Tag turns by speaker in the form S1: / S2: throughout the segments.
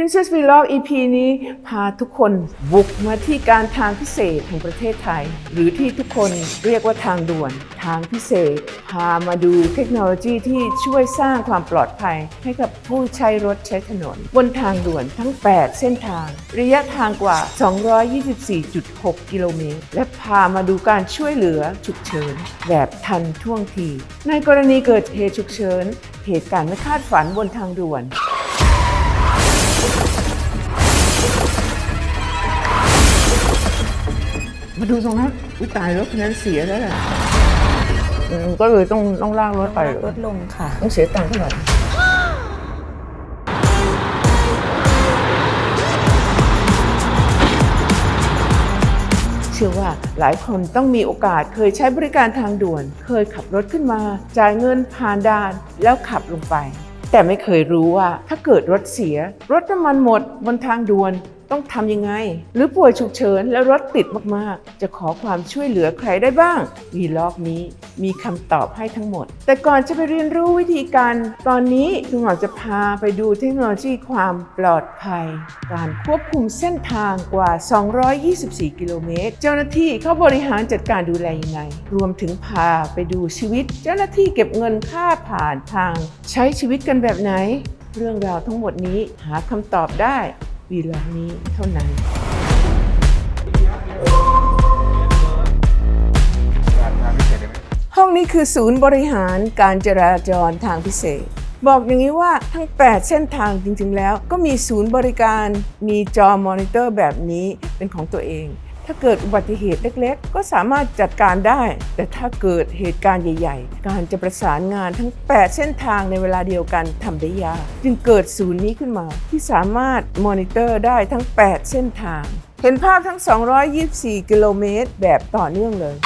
S1: Princess Vlog EP นี้พาทุกคนบุกมาที่การทางพิเศษแห่งประเทศไทย หรือที่ทุกคนเรียกว่าทางด่วน ทางพิเศษ พามาดูเทคโนโลยีที่ช่วยสร้างความปลอดภัย ให้กับผู้ใช้รถใช้ถนน บนทางด่วนทั้ง 8 เส้นทาง ระยะทางกว่า 224.6 กิโลเมตร และพามาดูการช่วยเหลือฉุกเฉิน แบบทันท่วงที ในกรณีเกิดเหตุฉุกเฉิน เหตุการณ์ไม่คาดฝันบนทางด่วน มาดูตรงนั้นอุ้ยตายรถคันนั้นเสียแล้วแหละอืมก็เลยต้องต้องลากรถไป
S2: ลดลงค่ะ
S1: ต้องเสียตังค์เท่าไหร่เชื่อว่าหลายคนต้องมีโอกาสเคยใช้บริการทางด่วน เคยขับรถขึ้นมา จ่ายเงินผ่านด่านแล้วขับลงไป แต่ไม่เคยรู้ว่าถ้าเกิดรถเสีย รถน้ำมันหมดบนทางด่วน ต้องทำยังไง หรือป่วยฉุกเฉินแล้วรถติดมากๆ จะขอความช่วยเหลือใครได้บ้างวีล็อกนี้มีคำตอบให้ทั้งหมด แต่ก่อนจะไปเรียนรู้วิธีการ ตอนนี้คุณหมอจะพาไปดูเทคโนโลยีความปลอดภัย การควบคุมเส้นทางกว่า 224 กิโลเมตร เจ้าหน้าที่เขาบริหารจัดการดูแลยังไง รวมถึงพาไปดูชีวิต เจ้าหน้าที่เก็บเงินค่าผ่านทาง ใช้ชีวิตกันแบบไหน เรื่องราวทั้งหมดนี้หาคำตอบได้ วีล็อนี้เท่านั้นห้องนี้คือศูนย์บริหารการจราจรทางพิเศษ บอกอย่างนี้ว่าทั้ง 8 เส้นทางจริงๆแล้ว ก็มีศูนย์บริการมีจอมอนิเตอร์แบบนี้เป็นของตัวเอง ถ้าเกิดอุบัติเหตุเล็กๆ ก็สามารถจัดการได้ แต่ถ้าเกิดเหตุการณ์ใหญ่ ๆ การจะประสานงานทั้ง 8 เส้นทางในเวลาเดียวกันทำได้ยากจึงเกิดศูนย์นี้ขึ้นมา ที่สามารถมอนิเตอร์ได้ทั้ง 8 เส้นทาง เห็นภาพทั้ง 224 กิโลเมตรแบบต่อเนื่องเลย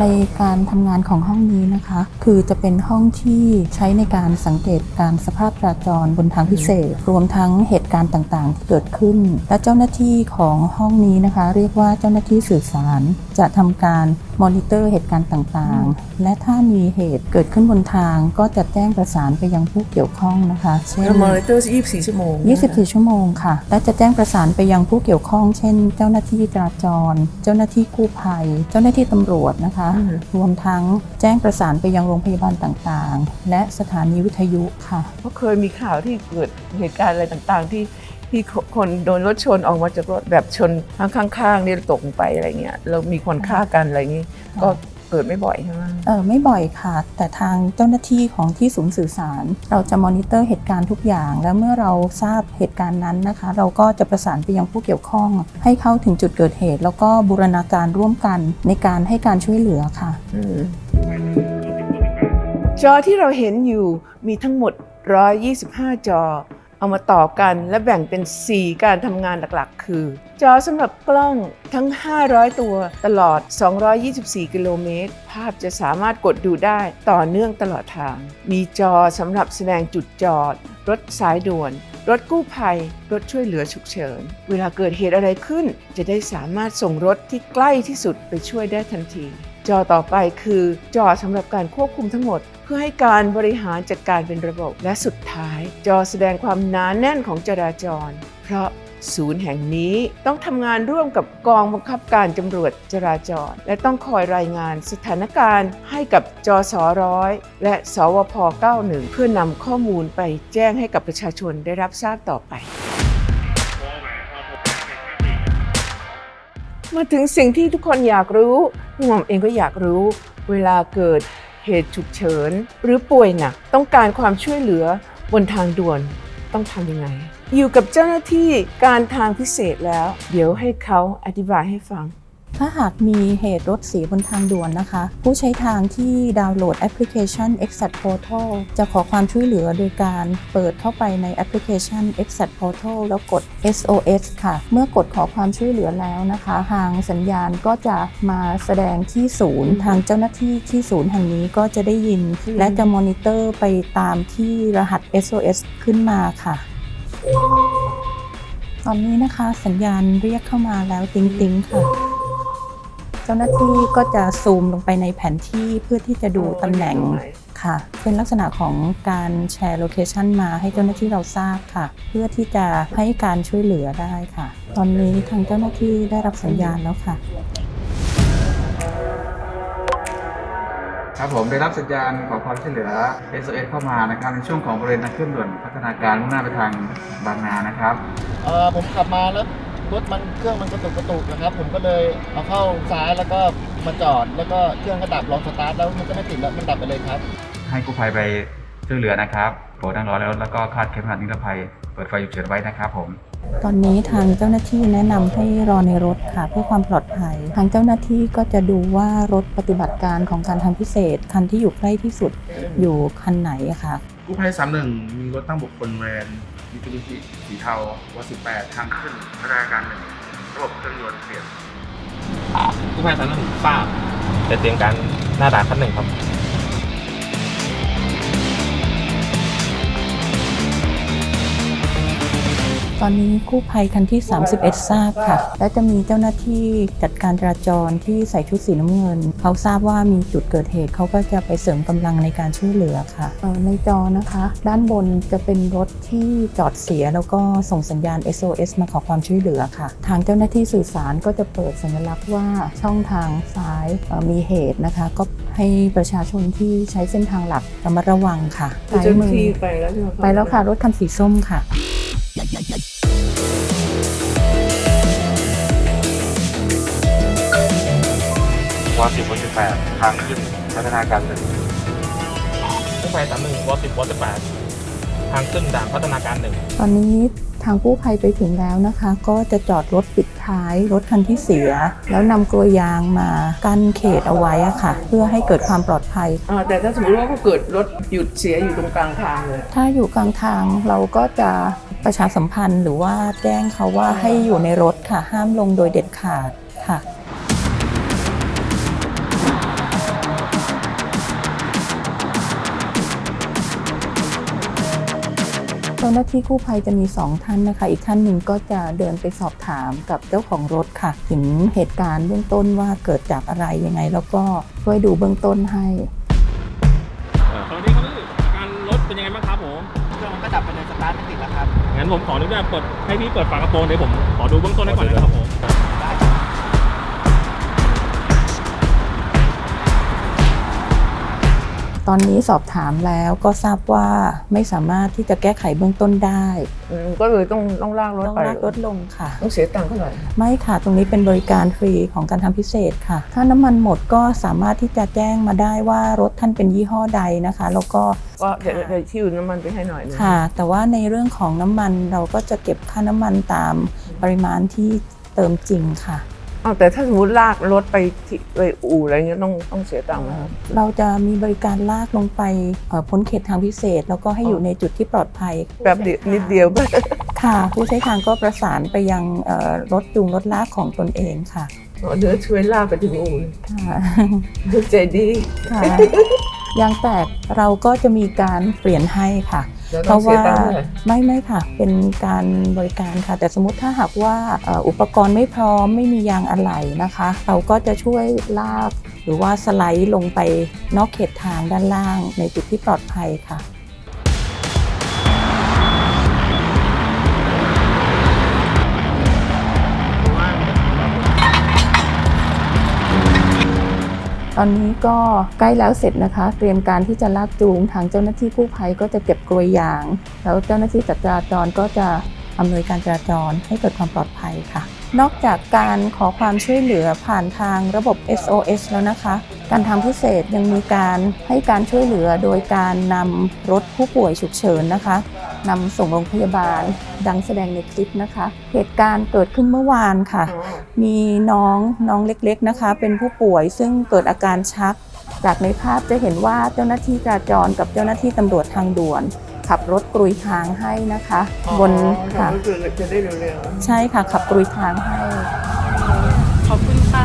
S2: ในการทำงานของห้องนี้นะคะ คือจะเป็นห้องที่ใช้ในการสังเกตการสภาพจราจรบนทางพิเศษ รวมทั้งเหตุการณ์ต่างๆ ที่เกิดขึ้น และเจ้าหน้าที่ของห้องนี้นะคะ เรียกว่าเจ้าหน้าที่สื่อสาร จะทำการมอนิเตอร์เหตุการณ์ต่างๆ และถ้ามีเหตุเกิดขึ้นบนทางก็จะแจ้งประสานไปยังผู้เกี่ยวข้องนะคะเช่น
S1: แล้วมอนิเตอร์24 ชั่วโมง
S2: 24 ชั่วโมงค่ะ และจะแจ้งประสานไปยังผู้เกี่ยวข้อง เช่น เจ้าหน้าที่จราจร เจ้าหน้าที่กู้ภัย เจ้าหน้าที่ตำรวจนะคะ
S1: อืม
S2: รวมทั้งแจ้งประสานไปยังโรงพยาบาลต่างๆ และสถานีวิทยุค่ะ
S1: ก็เคยมีข่าวที่เกิดเหตุการณ์อะไรต่างๆ ที่ที่คนโดนรถชนออกมาจากรถแบบชนข้างๆนี่ตกไปอะไรเงี้ยเรามีคนฆ่ากันอะไรเงี้ยก็ กิดไม่บ่อยใช่ไหม
S2: เออไม่บ่อยค่ะ แต่ทางเจ้าหน้าที่ของที่ศูนย์สื่อสาร เราจะมอนิเตอร์เหตุการณ์ทุกอย่าง และเมื่อเราทราบเหตุการณ์นั้นนะคะ เราก็จะประสานไปยังผู้เกี่ยวข้อง ให้เข้าถึงจุดเกิดเหตุ แล้วก็บูรณาการร่วมกันในการให้การช่วยเหลือค่ะ
S1: อืมจอที่เราเห็นอยู่มีทั้งหมด 125 จอ เอามาต่อกันและแบ่งเป็น 4 การทำงานหลักๆ คือ จอสำหรับกล้องทั้ง 500 ตัวตลอด 224 กิโลเมตร ภาพจะสามารถกดดูได้ต่อเนื่องตลอดทาง มีจอสำหรับแสดงจุดจอด รถสายด่วน รถกู้ภัย รถช่วยเหลือฉุกเฉิน เวลาเกิดเหตุอะไรขึ้น จะได้สามารถส่งรถที่ใกล้ที่สุดไปช่วยได้ทันที จอต่อไปคือจอสำหรับการควบคุมทั้งหมด เพื่อให้การบริหารจัดการเป็นระบบ และสุดท้าย จอแสดงความหนานแน่นของจราจร เพราะศูนย์แห่งนี้ต้องทำงานร่วมกับกองบังคับการตำรวจจราจร และต้องคอยรายงานสถานการณ์ให้กับจอสอร้อยและสวพ 91 เพื่อนำข้อมูลไปแจ้งให้กับประชาชนได้รับทราบต่อไป มาถึงสิ่งที่ทุกคนอยากรู้พี่หม่อมเองก็อยากรู้ เวลาเกิดเหตุฉุกเฉิน หรือป่วยหนักต้องการความช่วยเหลือบนทางด่วนต้องทำยังไง อยู่กับเจ้าหน้าที่การทางพิเศษแล้ว เดี๋ยวให้เขาอธิบายให้ฟัง
S2: ถ้าหากมีเหตุรถเสียบนทางด่วนนะคะ ผู้ใช้ทางที่ดาวน์โหลดแอปพลิเคชัน Exat Portal จะขอความช่วยเหลือโดยการเปิดเข้าไปในแอปพลิเคชัน Exat Portal แล้วกด SOS ค่ะ เมื่อกดขอความช่วยเหลือแล้วนะคะ ทางสัญญาณก็จะมาแสดงที่ศูนย์ ทางเจ้าหน้าที่ที่ศูนย์แห่งนี้ก็จะได้ยิน และจะมอนิเตอร์ไปตามที่รหัส SOS ขึ้นมาค่ะตอนนี้นะคะสัญญาณเรียกเข้ามาแล้วติ๊งติ๊งๆค่ะ เจ้าหน้าที่ก็จะซูมลงไปในแผนที่เพื่อที่จะดูตำแหน่งค่ะ เป็นลักษณะของการแชร์โลเคชันมาให้เจ้าหน้าที่เราทราบค่ะ เพื่อที่จะให้การช่วยเหลือได้ค่ะ ตอนนี้ทางเจ้าหน้าที่ได้รับสัญญาณแล้วค่ะ
S3: ครับผมได้รับสัญญาณขอความช่วยเหลือ SOS เข้ามานะครับในช่วงของบริเวณทางขึ้นด่วนพัฒนาการมุ่งหน้าไปทางบางนานะครับ
S4: เออผมขับมาแล้ว รถมันเครื่องมันกระตุกกระตุกนะครับ ผมก็เลยเอาเข้าซ้ายแล้วก็มาจอด แล้วก็เครื่องก็ดับลองสตาร์ทแล้วมันก็ไม่ติดแล้วมันดับไปเลยครับ
S3: ให้กู้ภัยไปช่วยเหลือนะครับโปรดนั่งรอแล้วแล้วก็คาดเข็มขัดนิรภัย เปิดไฟฉุกเฉินไว้นะครับผม
S2: ตอนนี้ทางเจ้าหน้าที่แนะนำให้รอในรถค่ะเพื่อความปลอดภัย ทางเจ้าหน้าที่ก็จะดูว่ารถปฏิบัติการของการทางพิเศษ คันที่อยู่ใกล้ที่สุดอยู่คันไหนอะค่ะ
S5: กู้ภัยสามหนึ่งมีรถตั้งบุคคลแวน มิตูบิชิสีเทาวัสิบแปดทางขึ้นพัฒนาการหนึ่งระบบเครื่องยนต์เปลี่ยน
S6: กู้ภัยสามหนึ่งทราบจะเตรียมการหน้าด่านขั้นหนึ่งครับ
S2: ตอนนี้กู้ภัยคันที่ 31 ทราบค่ะ และจะมีเจ้าหน้าที่จัดการจราจรที่ใส่ชุดสีน้ำเงิน เขาทราบว่ามีจุดเกิดเหตุเขาก็จะไปเสริมกำลังในการช่วยเหลือค่ะเอ่อในจอนะคะ ด้านบนจะเป็นรถที่จอดเสียแล้วก็ส่งสัญญาณ SOS มาขอความช่วยเหลือค่ะ ทางเจ้าหน้าที่สื่อสารก็จะเปิดสัญลักษณ์ว่าช่องทางซ้ายเอ่อมีเหตุนะคะ ก็ให้ประชาชนที่ใช้เส้นทางหลักระมัดระวังค่ะ
S1: เจ้าหน้าที่ไปแล้วใช่ไหม
S2: ไปแล้วค่ะรถคันสีส้มค่ะ
S6: วอสิบวอสิบแปดทางขึ้นพัฒนาการหนึ่งกู้ภัยสามหนึ่งวอสิบวอสิบแปดทางขึ้นด่านพัฒนาการหนึ่ง
S2: ตอนนี้ทางกู้ภัยไปถึงแล้วนะคะ ก็จะจอดรถปิดท้ายรถคันที่เสีย แล้วนำกลวยยางมากั้นเขตเอาไว้อะค่ะ เพื่อให้เกิดความปลอดภัย
S1: อ่าแต่ถ้าสมมติว่าเขาเกิดรถหยุดเสียอยู่ตรงกลางทางเลย
S2: ถ้าอยู่กลางทางเราก็จะ ประชาสัมพันธ์หรือว่าแจ้งเขาว่าให้อยู่ในรถค่ะ ห้ามลงโดยเด็ดขาดค่ะเจ้าหน้าที่กู้ภัยจะมี 2 ท่านนะคะ อีกท่านหนึ่งก็จะเดินไปสอบถามกับเจ้าของรถค่ะ ถึงเหตุการณ์เบื้องต้นว่าเกิดจากอะไรยังไง แล้วก็ช่วยดูเบื้องต้นให้
S6: งั้นผมขออนุญาตเปิดให้พี่เปิดฝากระโปรงเดี๋ยวผมขอดูเบื้องต้นให้ก่อนนะครับผม
S2: ตอนนี้สอบถามแล้วก็ทราบว่าไม่สามารถที่จะแก้ไขเบื้องต้นได้
S1: อืมก็เลยต้องต้องลากรถ
S2: ต้อง
S1: ไป
S2: ลากรถลงค่ะ
S1: ต้องเสียตังค์เท่าไหร่
S2: ไม่ค่ะ ตรงนี้เป็นบริการฟรีของการทำพิเศษค่ะ ถ้าน้ำมันหมดก็สามารถที่จะแจ้งมาได้ว่ารถท่านเป็นยี่ห้อใดนะคะ แล้วก็
S1: ก็เดี๋ยวเดี๋ยวที่อยู่น้ำมันไปให้หน่อยหนึง
S2: ค่ะ แต่ว่าในเรื่องของน้ำมันเราก็จะเก็บค่าน้ำมันตามปริมาณที่เติมจริงค่ะ
S1: อ้าวแต่ถ้าสมมติลากรถไปที่ไปอู่อะไรเงี้ยต้องต้องเสียตังค์ไหมครับ
S2: เราจะมีบริการลากลงไปเอ่อพ้นเขตทางพิเศษ แล้วก็ให้อยู่ในจุดที่ปลอดภัย
S1: แบบเดียวนิดเดียว
S2: ค่ะ ผู้ใช้ทางก็ประสานไปยังเอ่อรถจูงรถลากของตนเองค่ะ
S1: อ๋อเดี๋ยวช่วยลากไปถึงอู่
S2: ค่ะ
S1: ใจดี
S2: ค่ะ ยางแตกเราก็จะมีการเปลี่ยนให้ค่ะ
S1: แล้ว
S2: เพ
S1: ต้อง
S2: ราะ
S1: เสีย
S2: ว่า
S1: ตังค์เท่าไหร่
S2: ไม่ไม่ค่ะ เป็นการบริการค่ะ แต่สมมติถ้าหากว่าเอ่ออุปกรณ์ไม่พร้อมไม่มียางอะไหล่นะคะ เราก็จะช่วยลากหรือว่าสไลด์ลงไปนอกเขตทางด้านล่างในจุดที่ปลอดภัยค่ะ ตอนนี้ก็ใกล้แล้วเสร็จนะคะ เตรียมการที่จะลากจูงทางเจ้าหน้าที่กู้ภัยก็จะเก็บกลวยยาง แล้วเจ้าหน้าที่จัดจราจรก็จะอำนวยการจราจรให้เกิดความปลอดภัยค่ะ นอกจากการขอความช่วยเหลือผ่านทางระบบ SOS แล้วนะคะ การทำพิเศษยังมีการให้การช่วยเหลือโดยการนำรถผู้ป่วยฉุกเฉินนะคะ นำส่งโรงพยาบาล ดังแสดงในคลิปนะคะ เหตุการณ์เกิดขึ้นเมื่อวานค่ะ มีน้องน้องเล็กๆนะคะ เป็นผู้ป่วยซึ่งเกิดอาการชัก จากในภาพจะเห็นว่าเจ้าหน้าที่จราจรกับเจ้าหน้าที่ตำรวจทางด่วน ขับรถกรุยทางให้นะคะ บน
S1: อ๋อ
S2: ค่ะ
S1: ก็คือจะได้เร็ว
S2: ใช่ค่ะขับกรุยทางให้
S7: ขอบคุณค่ะ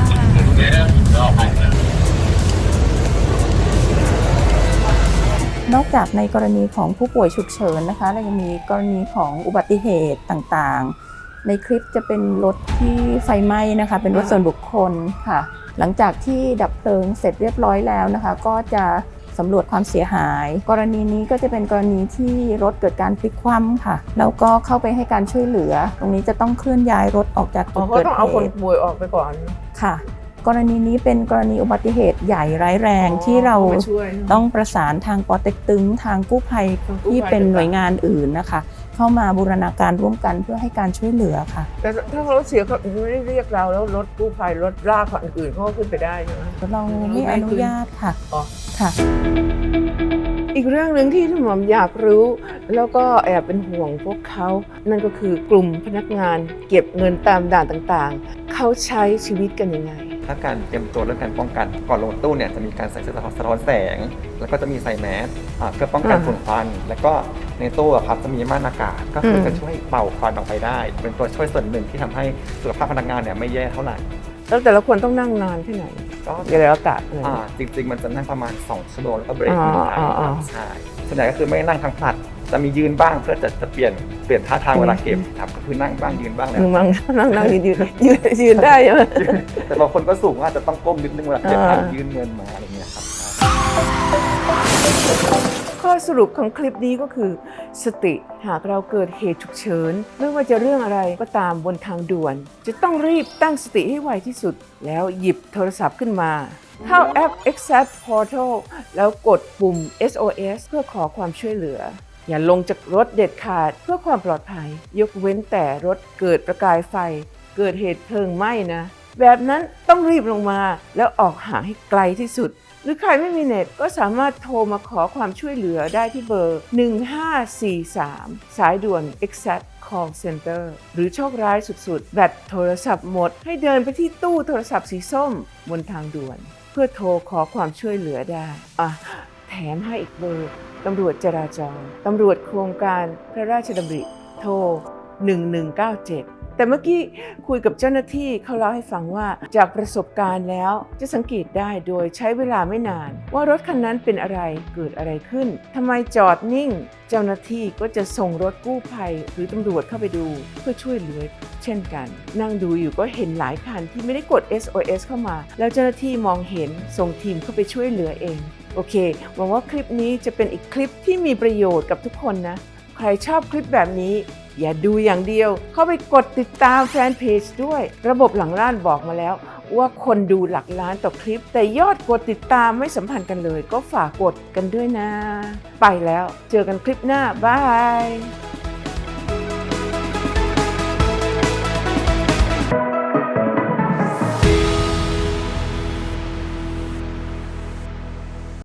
S2: นอกจากในกรณีของผู้ป่วยฉุกเฉินนะคะเรายังมีกรณีของอุบัติเหตุต่างๆ ในคลิปจะเป็นรถที่ไฟไหม้นะคะ เป็นรถส่วนบุคคลค่ะ หลังจากที่ดับเพลิงเสร็จเรียบร้อยแล้วนะคะ ก็จะสสำรวจความเสียหาย กรณีนี้ก็จะเป็นกรณีที่รถเกิดการพลิกคว่ำค่ะ แล้วก็เข้าไปให้การช่วยเหลือ ตรงนี้จะต้องเคลื่อนย้ายรถออกจาก
S1: อ๋
S2: จุ
S1: อ
S2: ด
S1: เขา
S2: เกิด
S1: ต้องเอา
S2: เห
S1: คน
S2: ตุ
S1: ป่วยออกไปก่อน
S2: ค่ะ กรณีนี้เป็นกรณีอุบัติเหตุใหญ่ร้ายแรง
S1: อ๋อ
S2: ที่เรา
S1: มาช่วยนะ
S2: ต้องประสานทางปอเต็กตึงทางกู้ภัย
S1: ทางกู้ภัย
S2: ที่เป็น
S1: ต่างๆ
S2: หน่วยงานอื่นนะคะ เข้ามาบูรณาการร่วมกันเพื่อให้การช่วยเหลือค่ะ
S1: แต่ถ้าเขาเสียเขาไม่ได้เรียกเราแล้วรถกู้ภัยรถลากคนอื่นเขาก็ขึ้นไปได้ใช่ไหม
S2: เราไม่อนุญาตค่ะ
S1: อ๋อ
S2: ค่ะ
S1: อีกเรื่องหนึ่งที่คุณหมอมอยากรู้ แล้วก็แอบเป็นห่วงพวกเขา นั่นก็คือกลุ่มพนักงานเก็บเงินตามด่านต่างๆ เขาใช้ชีวิตกันยังไง
S8: ถ้าการเตรียมตัวเรื่องการป้องกันก่อนลงตู้เนี่ยจะมีการใส่เสื้อสะท้อนสะท้อนแสง แล้วก็จะมีใส่แมสอ่าเพื่อป้องกัน
S1: อ่า
S8: ฝุ่นควันแล้วก็ในตู้อะครับจะมีม่านอากาศก็คืออ
S1: ม
S8: จะช่วยเป่าควันออกไปได้ เป็นตัวช่วยส่วนหนึ่งที่ทำให้สุขภาพพนักงานเนี่ยไม่แย่เท่าไหร่
S1: แล้วแต่ละคนต้องนั่งนานแค่ไหน
S8: ก็
S1: เวลาอากาศเลย
S8: อ่าจริง ๆ มันจะนั่งประมาณ2ชั่วโมงแล้วก็เบรก
S1: อ่า
S8: หนึ่งครั้ง
S1: อ่าอ่า
S8: ใช่ส่วนใหญ่ก็คือไม่นั่งทั้งผลัด จะมียืนบ้างเพื่อจะจะเปลี่ยนเปลี่ยนท่าทางเวลาเก็บครับก็คือนั่งบ้างยืนบ้างแหละ
S1: มึงมังนั่งนั่งยืนยืนยืนยืนได้ใช่ไหม
S8: แต่บางคนก็สูงว่าจะต้องก้มนิดนึงเวลาเก็บ
S1: อ่า
S8: ทางยื่นเงินมาอะไรเงี้ยครับ
S1: ข้อสรุปของคลิปนี้ก็คือ สติหากเราเกิดเหตุฉุกเฉินไม่ว่าจะเรื่องอะไรก็ตามบนทางด่วน จะต้องรีบตั้งสติให้ไวที่สุด แล้วหยิบโทรศัพท์ขึ้นมาเข้าแอป Exact Portal แล้วกดปุ่ม SOS เพื่อขอความช่วยเหลือ อย่าลงจากรถเด็ดขาดเพื่อความปลอดภัย ยกเว้นแต่รถเกิดประกายไฟ เกิดเหตุเพลิงไหม้นะ แบบนั้นต้องรีบลงมาแล้วออกห่างให้ไกลที่สุด หรือใครไม่มีเน็ตก็สามารถโทรมาขอความช่วยเหลือได้ที่เบอร์ 1543 สายด่วน Exact Call Center หรือโชคร้ายสุดๆ แบตโทรศัพท์หมด ให้เดินไปที่ตู้โทรศัพท์สีส้มบนทางด่วน เพื่อโทรขอความช่วยเหลือได้อะ แถมให้อีกเบอร์ตำรวจจราจรตำรวจโครงการพระราชดำริโทร 1197 แต่เมื่อกี้คุยกับเจ้าหน้าที่เขาเล่าให้ฟังว่าจากประสบการณ์แล้วจะสังเกตได้โดยใช้เวลาไม่นาน ว่ารถคันนั้นเป็นอะไรเกิดอะไรขึ้นทำไมจอดนิ่ง เจ้าหน้าที่ก็จะส่งรถกู้ภัยหรือตำรวจเข้าไปดูเพื่อช่วยเหลือเช่นกัน นั่งดูอยู่ก็เห็นหลายคันที่ไม่ได้กด SOS เข้ามา แล้วเจ้าหน้าที่มองเห็นส่งทีมเข้าไปช่วยเหลือเอง โอเค หวังว่าคลิปนี้จะเป็นอีกคลิปที่มีประโยชน์กับทุกคนนะ ใครชอบคลิปแบบนี้ อย่าดูอย่างเดียว เข้าไปกดติดตามแฟนเพจด้วย ระบบหลังล้านบอกมาแล้ว ว่าคนดูหลักล้านต่อคลิป แต่ยอดกดติดตามไม่สัมพันธ์กันเลย ก็ฝากกดกันด้วยนะ ไปแล้ว เจอกันคลิปหน้าบาย